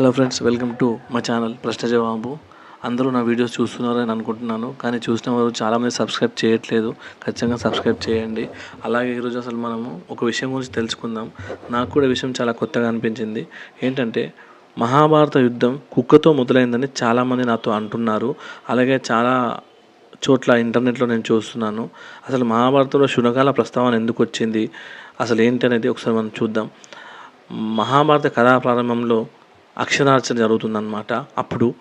Hello friends welcome to మా channel ప్రశ్న జవాబు. అందరూ నా వీడియోస్ చూస్తున్నారని అనుకుంటున్నాను కానీ చూసిన వారు చాలామంది సబ్స్క్రైబ్ చేయట్లేదు. ఖచ్చితంగా సబ్స్క్రైబ్ చేయండి. అలాగే ఈరోజు అసలు మనము ఒక విషయం గురించి తెలుసుకుందాం. నాకు కూడా విషయం చాలా కొత్తగా అనిపించింది. ఏంటంటే మహాభారత యుద్ధం కుక్కతో మొదలైందని చాలామంది నాతో అంటున్నారు. అలాగే చాలా చోట్ల ఇంటర్నెట్లో నేను చూస్తున్నాను. అసలు మహాభారతంలో శునకాల ప్రస్తావన ఎందుకు వచ్చింది? అసలు ఏంటి అనేది ఒకసారి మనం చూద్దాం. మహాభారత కథా ప్రారంభంలో అక్షరార్చన జరుగుతుందన్నమాట. అప్పుడు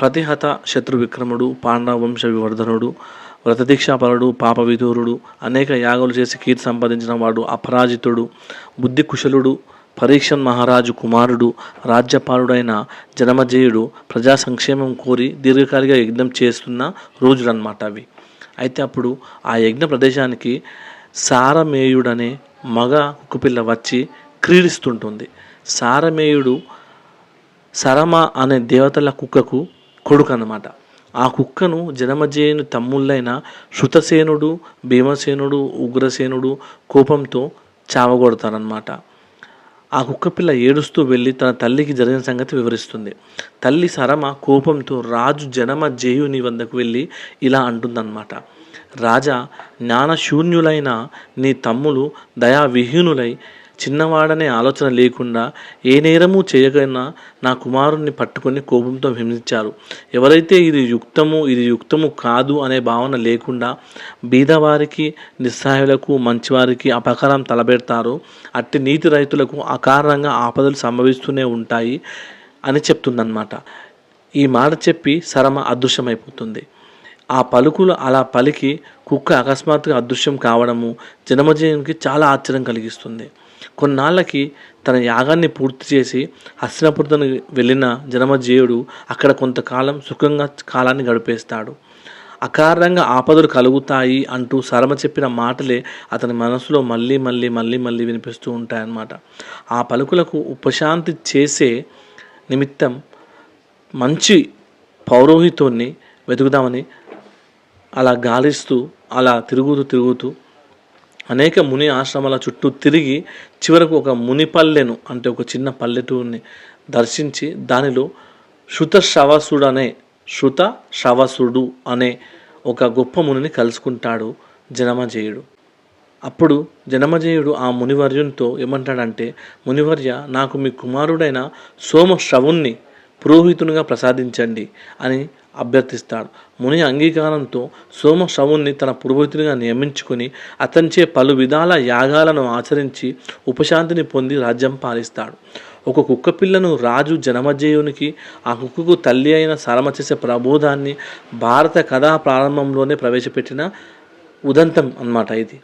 ప్రతిహత శత్రు విక్రముడు పాండవ వంశ వివర్ధనుడు వ్రతదీక్షాపరుడు పాపవిధూరుడు అనేక యాగలు చేసి కీర్తి సంపాదించిన వాడు అపరాజితుడు బుద్ధి కుశలుడు పరీక్షన్ మహారాజు కుమారుడు రాజ్యపాలుడైన జనమజేయుడు ప్రజా సంక్షేమం కోరి దీర్ఘకాలిక యజ్ఞం చేస్తున్న రోజులన్నమాట అవి. అయితే అప్పుడు ఆ యజ్ఞ ప్రదేశానికి సారమేయుడనే మగ కుక్కుపిల్ల వచ్చి క్రీడిస్తుంటుంది. సారమేయుడు సరమ అనే దేవతల కుక్కకు కొడుకు అన్నమాట ఆ కుక్కను జనమజేయుని తమ్ముళ్ళైన శృతసేనుడు భీమసేనుడు ఉగ్రసేనుడు కోపంతో చావగొడతారనమాట ఆ కుక్కపిల్ల ఏడుస్తూ వెళ్ళి తన తల్లికి జరిగిన సంగతి వివరిస్తుంది. తల్లి సరమ కోపంతో రాజు జనమ జేయుని వద్దకు వెళ్ళి ఇలా అంటుందన్నమాట. రాజా జ్ఞానశూన్యులైన నీ తమ్ములు దయావిహీనులై చిన్నవాడనే ఆలోచన లేకుండా ఏ నేరము చేయకైనా నా కుమారుణ్ణి పట్టుకొని కోపంతో హింసించారు ఎవరైతే ఇది యుక్తము ఇది యుక్తము కాదు అనే భావన లేకుండా బీదవారికి నిస్సహాయులకు మంచివారికి అపకారం తలబెడతారు అట్టి నీతి రైతులకు అకారణంగా ఆపదలు సంభవిస్తూనే ఉంటాయి అని చెప్తుందన్నమాట. ఈ మాట చెప్పి సరమ అదృశ్యమైపోతుంది. ఆ పలుకులు అలా పలికి కుక్క అకస్మాత్తుగా అదృశ్యం కావడము జనమజయునికి చాలా ఆశ్చర్యం కలిగిస్తుంది. కొన్నాళ్ళకి తన యాగాన్ని పూర్తి చేసి హస్తినపురతను వెళ్ళిన జనమజేయుడు అక్కడ కొంతకాలం సుఖంగా కాలాన్ని గడిపేస్తాడు. అకారణంగా ఆపదలు కలుగుతాయి అంటూ శరమ చెప్పిన మాటలే అతని మనసులో మళ్ళీ మళ్ళీ మళ్ళీ మళ్ళీ వినిపిస్తూ ఉంటాయన్నమాట. ఆ పలుకులకు ఉపశాంతి చేసే నిమిత్తం మంచి పౌరోహితుణ్ణి వెతుకుదామని అలా గాలిస్తూ అలా తిరుగుతూ తిరుగుతూ అనేక ముని ఆశ్రమాల చుట్టూ తిరిగి చివరకు ఒక ముని పల్లెను అంటే ఒక చిన్న పల్లెటూరిని దర్శించి దానిలో శృత శవసుడు అనే శృత శవసుడు అనే ఒక గొప్ప మునిని కలుసుకుంటాడు జనమజేయుడు. అప్పుడు జనమజేయుడు ఆ మునివర్యునితో ఏమంటాడంటే మునివర్య నాకు మీ కుమారుడైన సోమ శ్రవుణ్ణి పురోహితునిగా ప్రసాదించండి అని అభ్యర్థిస్తాడు. ముని అంగీకారంతో సోమశ్రవుణ్ణి తన పురోహితునిగా నియమించుకొని అతనిచే పలు విధాల యాగాలను ఆచరించి ఉపశాంతిని పొంది రాజ్యం పాలిస్తాడు. ఒక కుక్క పిల్లను రాజు జనమజేయునికి ఆ కుక్కకు తల్లి అయిన సరమ చేసే ప్రబోధాన్ని భారత కథా ప్రారంభంలోనే ప్రవేశపెట్టిన ఉదంతం అన్నమాట ఇది.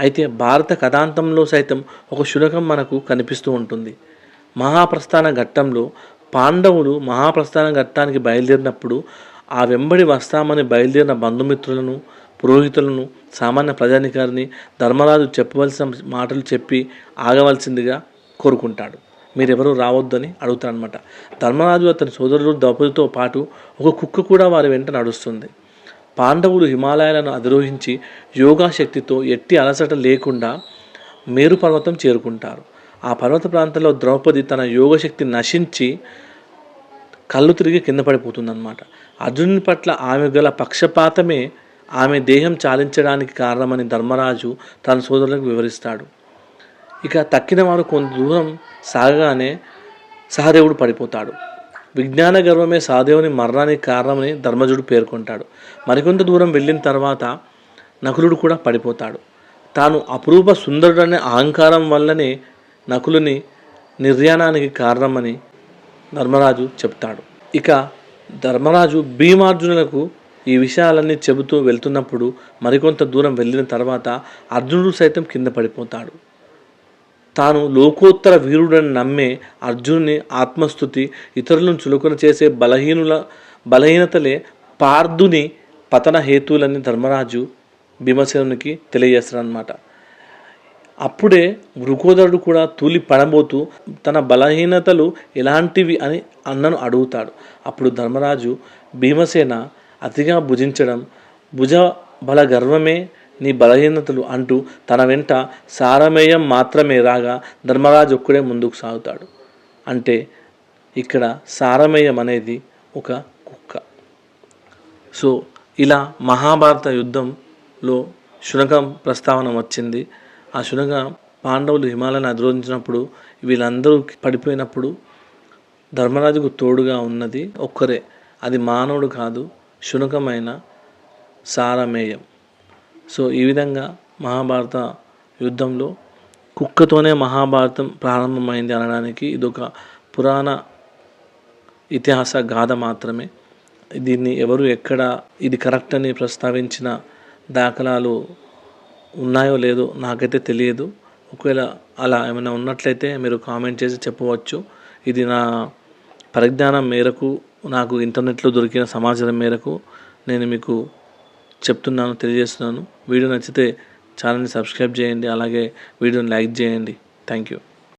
అయితే భారత కథాంతంలో సైతం ఒక శునకం మనకు కనిపిస్తూ ఉంటుంది. మహాప్రస్థాన ఘట్టంలో పాండవులు మహాప్రస్థానం ఘట్టానికి బయలుదేరినప్పుడు ఆ వెంబడి వస్తామని బయలుదేరిన బంధుమిత్రులను పురోహితులను సామాన్య ప్రజానికారిని ధర్మరాజు చెప్పవలసిన మాటలు చెప్పి ఆగవలసిందిగా కోరుకుంటాడు. మీరెవరూ రావద్దని అడుగుతారనమాట ధర్మరాజు అతని సోదరుడు ద్రౌపదితో పాటు ఒక కుక్క కూడా వారి వెంట నడుస్తుంది. పాండవులు హిమాలయాలను అధిరోహించి యోగాశక్తితో ఎట్టి అలసట లేకుండా మేరు పర్వతం చేరుకుంటారు. ఆ పర్వత ప్రాంతంలో ద్రౌపది తన యోగశక్తి నశించి కళ్ళు తిరిగి కింద పడిపోతుందన్నమాట. అర్జునుని పట్ల ఆమె గల పక్షపాతమే ఆమె దేహం చాలించడానికి కారణమని ధర్మరాజు తన సోదరులకు వివరిస్తాడు. ఇక తక్కిన వారు కొంత దూరం సాగగానే సహదేవుడు పడిపోతాడు. విజ్ఞాన గర్వమే సహదేవుని మరణానికి కారణమని ధర్మజుడు పేర్కొంటాడు. మరికొంత దూరం వెళ్ళిన తర్వాత నకులుడు కూడా పడిపోతాడు. తాను అపురూప సుందరుడనే అహంకారం వల్లనే నకులుని నిర్యాణానికి కారణమని ధర్మరాజు చెప్తాడు. ఇక ధర్మరాజు భీమార్జునులకు ఈ విషయాలన్నీ చెబుతూ వెళ్తున్నప్పుడు మరికొంత దూరం వెళ్ళిన తర్వాత అర్జునుడు సైతం కింద పడిపోతాడు. తాను లోకోత్తర వీరుడని నమ్మే అర్జునుని ఆత్మస్థుతి ఇతరులను చులకన చేసే బలహీనుల బలహీనతలే పార్థుని పతన హేతువులని ధర్మరాజు భీమసేనునికి తెలియజేస్తాడనమాట అప్పుడే వృకోదరుడు కూడా తూలి పడబోతూ తన బలహీనతలు ఎలాంటివి అని అన్నను అడుగుతాడు. అప్పుడు ధర్మరాజు భీమసేన అతిగా భుజించడం భుజ బల గర్వమే నీ బలహీనతలు అంటూ తన వెంట సారమేయం మాత్రమే రాగా ధర్మరాజు ఒక్కడే ముందుకు సాగుతాడు. అంటే ఇక్కడ సారమేయం అనేది ఒక కుక్క. సో ఇలా మహాభారత యుద్ధంలో శునకం ప్రస్తావన వచ్చింది. ఆ శునగ పాండవులు హిమాలయాన్ని అధిరోధించినప్పుడు వీళ్ళందరూ పడిపోయినప్పుడు ధర్మరాజుకు తోడుగా ఉన్నది ఒక్కరే. అది మానవుడు కాదు శునకమైన సారమేయం. సో ఈ విధంగా మహాభారత యుద్ధంలో కుక్కతోనే మహాభారతం ప్రారంభమైంది అనడానికి ఇదొక పురాణ ఇతిహాస గాథ మాత్రమే. దీన్ని ఎవరు ఎక్కడ ఇది కరెక్ట్ అని ప్రస్తావించిన దాఖలాలు ఉన్నాయో లేదో నాకైతే తెలియదు. ఒకవేళ అలా ఏమైనా ఉన్నట్లయితే మీరు కామెంట్ చేసి చెప్పవచ్చు. ఇది నా పరిజ్ఞానం మేరకు నాకు ఇంటర్నెట్లో దొరికిన సమాచారం మేరకు నేను మీకు చెప్తున్నాను తెలియజేస్తున్నాను. వీడియో నచ్చితే ఛానల్ని సబ్స్క్రైబ్ చేయండి అలాగే వీడియోని లైక్ చేయండి. Thank you.